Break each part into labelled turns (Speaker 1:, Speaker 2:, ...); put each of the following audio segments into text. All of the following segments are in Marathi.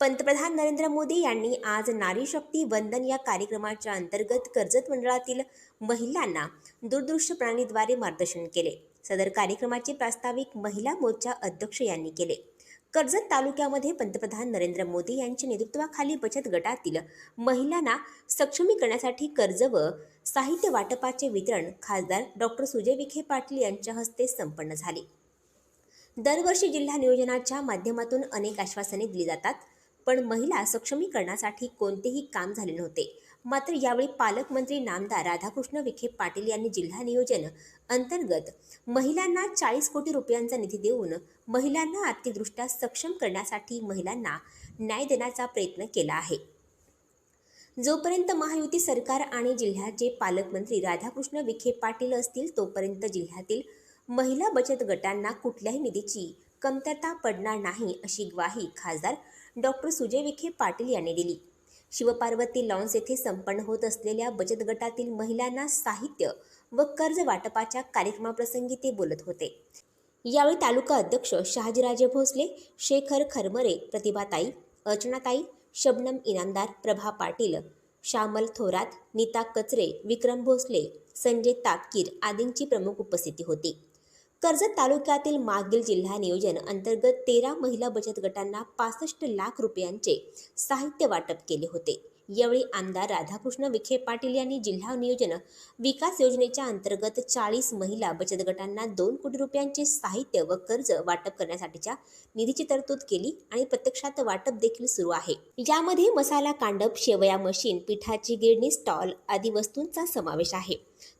Speaker 1: पंतप्रधान नरेंद्र मोदी यांनी आज नारी शक्ती वंदन या कार्यक्रमाच्या अंतर्गत कर्जत मंडळातील महिलांना दूरदृश्य प्रणालीद्वारे मार्गदर्शन केले. सदर कार्यक्रमाचे प्रास्ताविक महिला मोर्चा अध्यक्ष यांनी केले. कर्जत तालुक्यामध्ये पंतप्रधान नरेंद्र मोदी यांच्या नेतृत्वाखाली बचत गटातील महिलांना सक्षमीकरणासाठी कर्ज व साहित्य वाटपाचे वितरण खासदार डॉक्टर सुजय विखे पाटील यांच्या हस्ते संपन्न झाले. दरवर्षी जिल्हा नियोजनाच्या माध्यमातून अनेक आश्वासने दिली जातात. पण महिला सक्षमीकरणासाठी कोणतेही काम झाले नव्हते. मात्र यावेळी पालकमंत्री नामदार राधाकृष्ण विखे पाटील यांनी जिल्हा नियोजन अंतर्गत महिलांना चाळीस कोटी रुपयांचा निधी देऊन महिलांना आर्थिकदृष्ट्या सक्षम करण्यासाठी महिलांना न्याय देण्याचा प्रयत्न केला आहे. जोपर्यंत महायुती सरकार आणि जिल्ह्याचे पालकमंत्री राधाकृष्ण विखे पाटील असतील तोपर्यंत जिल्ह्यातील महिला बचत गटांना कुठल्याही निधीची कमतरता पडणार नाही अशी ग्वाही खासदार डॉक्टर सुजय विखे पाटील यांनी दिली. शिवपार्वती लॉन्स येथे संपन्न होत असलेल्या बचत गटातील महिलांना साहित्य व कर्ज वाटपाच्या कार्यक्रमाप्रसंगी ते बोलत होते. यावेळी तालुका अध्यक्ष शहाजीराजे भोसले शेखर खरमरे प्रतिभाताई अर्चनाताई शबनम इनामदार प्रभा पाटील श्यामल थोरात नीता कचरे विक्रम भोसले संजय तापकीर आदींची प्रमुख उपस्थिती होती. कर्जत तालुक्यातील मागील जिल्हा नियोजन अंतर्गत तेरा महिला बचत गटांना पासष्ट लाख रुपयांचे साहित्य वाटप केले होते. यावेळी आमदार राधाकृष्ण विखे पाटील यांनी जिल्हा नियोजन विकास योजनेच्या अंतर्गत चाळीस महिला बचत गटांना दोन कोटी रुपयांचे साहित्य व कर्ज वाटप करण्यासाठीच्या निधीची तरतूद केली आणि प्रत्यक्षात वाटप देखील सुरू आहे. यामध्ये मसाला कांडप शेवया मशीन पिठाची गिरणी स्टॉल आदी वस्तूंचा समावेश आहे.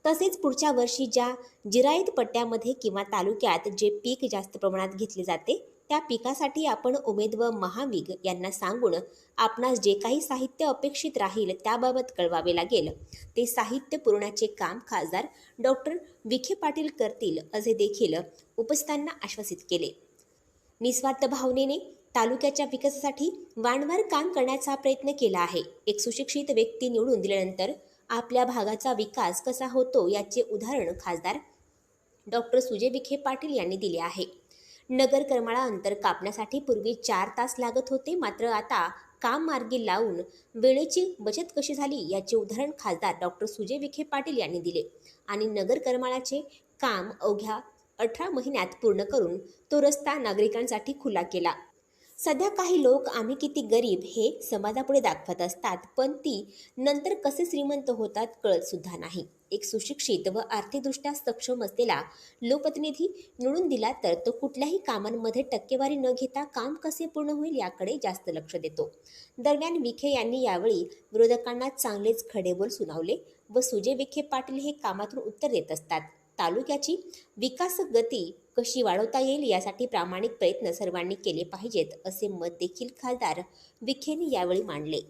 Speaker 1: तसेच पुढच्या वर्षी ज्या जिरायत पट्ट्यामध्ये किंवा तालुक्यात जे पीक जास्त प्रमाणात घेतले जाते त्या पिकासाठी आपण उमेद व महाविग यांना सांगून आपणास जे काही साहित्य अपेक्षित राहील त्याबाबत कळवावे लागेल. ते साहित्य पुरवण्याचे काम खासदार डॉक्टर विखे पाटील करतील असे देखील उपस्थितांना आश्वासित केले. निस्वार्थ भावनेने तालुक्याच्या विकासासाठी वाणवर काम करण्याचा प्रयत्न केला आहे. एक सुशिक्षित व्यक्ती निवडून दिल्यानंतर आपल्या भागाचा विकास कसा होतो याचे उदाहरण खासदार डॉक्टर सुजय विखे पाटील यांनी दिले आहे. नगर करमाळा अंतर कापण्यासाठी पूर्वी चार तास लागत होते. मात्र आता काम मार्गी लावून वेळेची बचत कशी झाली याचे उदाहरण खासदार डॉक्टर सुजय विखे पाटील यांनी दिले. आणि नगर करमाळाचे काम अवघ्या अठरा महिन्यात पूर्ण करून तो रस्ता नागरिकांसाठी खुला केला. सध्या काही लोक आम्ही किती गरीब हे समाजापुढे दाखवत असतात पण ती नंतर कसे श्रीमंत होतात कळत सुद्धा नाही. एक सुशिक्षित व आर्थिकदृष्ट्या सक्षम असलेला लोकप्रतिनिधी निवडून दिला तर तो कुठल्याही कामांमध्ये टक्केवारी न घेता काम कसे पूर्ण होईल याकडे जास्त लक्ष देतो. दरम्यान विखे यांनी यावेळी विरोधकांना चांगलेच खडेबोल सुनावले व सुजय विखे पाटील हे कामातून उत्तर देत असतात. तालुक्याची विकास गती कशी वाढवता येईल यासाठी प्रामाणिक प्रयत्न सर्वांनी केले पाहिजेत असे मत देखील खासदार विखेने यावेळी मांडले.